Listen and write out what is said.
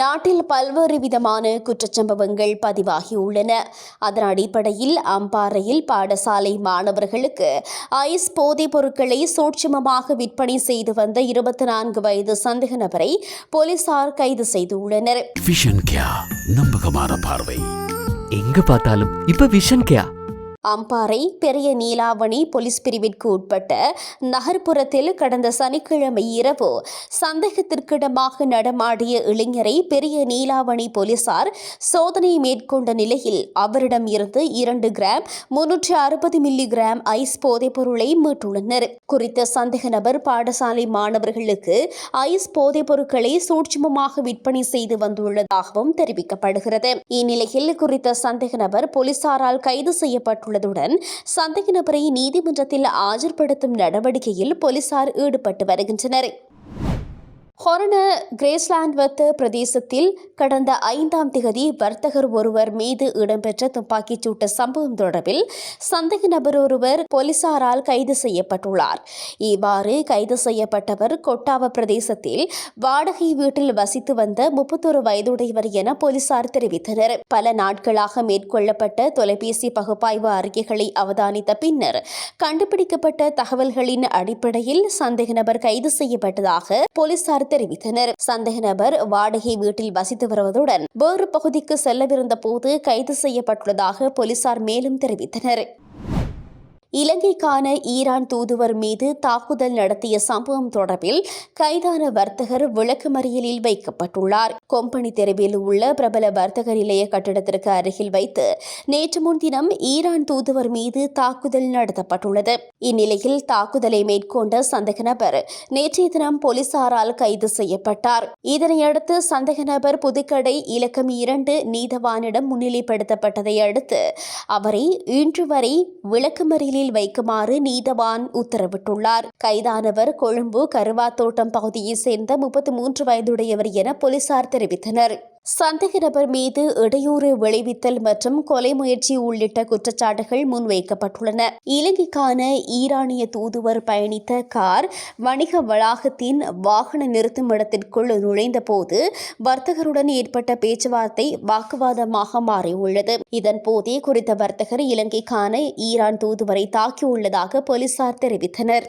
நாட்டில் பல்வேறு விதமான குற்றச்சம்பவங்கள் பதிவாகியுள்ளன. அதன் அடிப்படையில் அம்பாறையில் பாடசாலை மாணவர்களுக்கு ஐஸ் போதைப் பொருட்களை சூட்சுமமாக விற்பனை செய்து வந்த இருபத்தி நான்கு வயது சந்தேக நபரை போலீசார் கைது செய்துள்ளனர். விஷன் கியா நம்பகமான பார்வை. எங்க பார்த்தாலும் இப்ப விஷன் கேயா அம்பாறை பெரிய நீலாவணி போலீஸ் பிரிவிற்கு உட்பட்ட நகர்ப்புறத்தில் கடந்த சனிக்கிழமை இரவு சந்தேகத்திற்கிடமாக நடமாடிய இளைஞரை பெரிய நீலாவணி போலீசார் சோதனை மேற்கொண்ட நிலையில் அவரிடம் இருந்து இரண்டு கிராம் முன்னூற்றி அறுபது மில்லி கிராம் ஐஸ் போதைப் பொருளை மீட்டுள்ளனர். குறித்த சந்தேக நபர் பாடசாலை மாணவர்களுக்கு ஐஸ் போதைப் பொருட்களை சூட்சமமாக விற்பனை செய்து வந்துள்ளதாகவும் தெரிவிக்கப்படுகிறது. இந்நிலையில் குறித்த சந்தேக நபர் போலீசாரால் கைது உள்ளதுடன் சந்தேக நபரை நீதிமன்றத்தில் ஆஜர்படுத்தும் நடவடிக்கையில் போலீசார் ஈடுபட்டு வருகின்றனர். ஹொரன கிரேஸ்லாண்ட்வத் பிரதேசத்தில் கடந்த ஐந்தாம் திகதி வர்த்தகர் ஒருவர் மீது இடம்பெற்ற துப்பாக்கிச் சூட்டு சம்பவம் தொடர்பில் சந்தேக நபர் ஒருவர் போலீசாரால் கைது செய்யப்பட்டுள்ளார். இவ்வாறு கைது செய்யப்பட்டவர் கொட்டாவ பிரதேசத்தில் வாடகை வீட்டில் வசித்து வந்த முப்பத்தொரு வயதுடையவர் என போலீசார் தெரிவித்தனர். பல நாட்களாக மேற்கொள்ளப்பட்ட தொலைபேசி பகுப்பாய்வு அறிக்கைகளை அவதானித்த பின்னர் கண்டுபிடிக்கப்பட்ட தகவல்களின் அடிப்படையில் சந்தேக நபர் கைது செய்யப்பட்டதாக போலீசார் தெரிவித்தனர். சந்தேக நபர் வாடகை வீட்டில் வசித்து வருவதுடன் வேறு பகுதிக்கு செல்லவிருந்த போது கைது செய்யப்பட்டுள்ளதாக போலீசார் மேலும் தெரிவித்தனர். இலங்கைக்கான ஈரான் தூதுவர் மீது தாக்குதல் நடத்திய சம்பவம் தொடர்பில் கைதான வர்த்தகர் விளக்குமறியலில் வைக்கப்பட்டுள்ளார். கொம்பனி தெருவில் உள்ள பிரபல வர்த்தக நிலைய கட்டிடத்திற்கு அருகில் வைத்து நேற்று முன்தினம் ஈரான் தூதுவர் மீது தாக்குதல் நடத்தப்பட்டுள்ளது. இந்நிலையில் தாக்குதலை மேற்கொண்ட சந்தேக நபர் நேற்றைய தினம் போலீசாரால் கைது செய்யப்பட்டார். இதனையடுத்து சந்தேக நபர் புதுக்கடை இலக்கம் இரண்டு நீதவானிடம் முன்னிலைப்படுத்தப்பட்டதை அடுத்து அவரை இன்று வரை ஜெயிலில் வைக்குமாறு நீதவான் உத்தரவிட்டுள்ளார். கைதானவர் கொழும்பு கருவாத்தோட்டம் பகுதியைச் சேர்ந்த முப்பத்தி மூன்று வயதுடையவர் என போலீசார் தெரிவித்தனர். சந்தேக நபர் மீது இடையூறு விளைவித்தல் மற்றும் கொலை முயற்சி உள்ளிட்ட குற்றச்சாட்டுகள் முன்வைக்கப்பட்டுள்ளன. இலங்கைக்கான ஈரானிய தூதுவர் பயணித்த கார் வணிக வளாகத்தின் வாகன நிறுத்தும் இடத்திற்குள் நுழைந்தபோது வர்த்தகருடன் ஏற்பட்ட பேச்சுவார்த்தை வாக்குவாதமாக மாறியுள்ளது. இதன் போதே குறித்த வர்த்தகர் இலங்கைக்கான ஈரான் தூதுவரை தாக்கியுள்ளதாக போலீசார் தெரிவித்தனர்.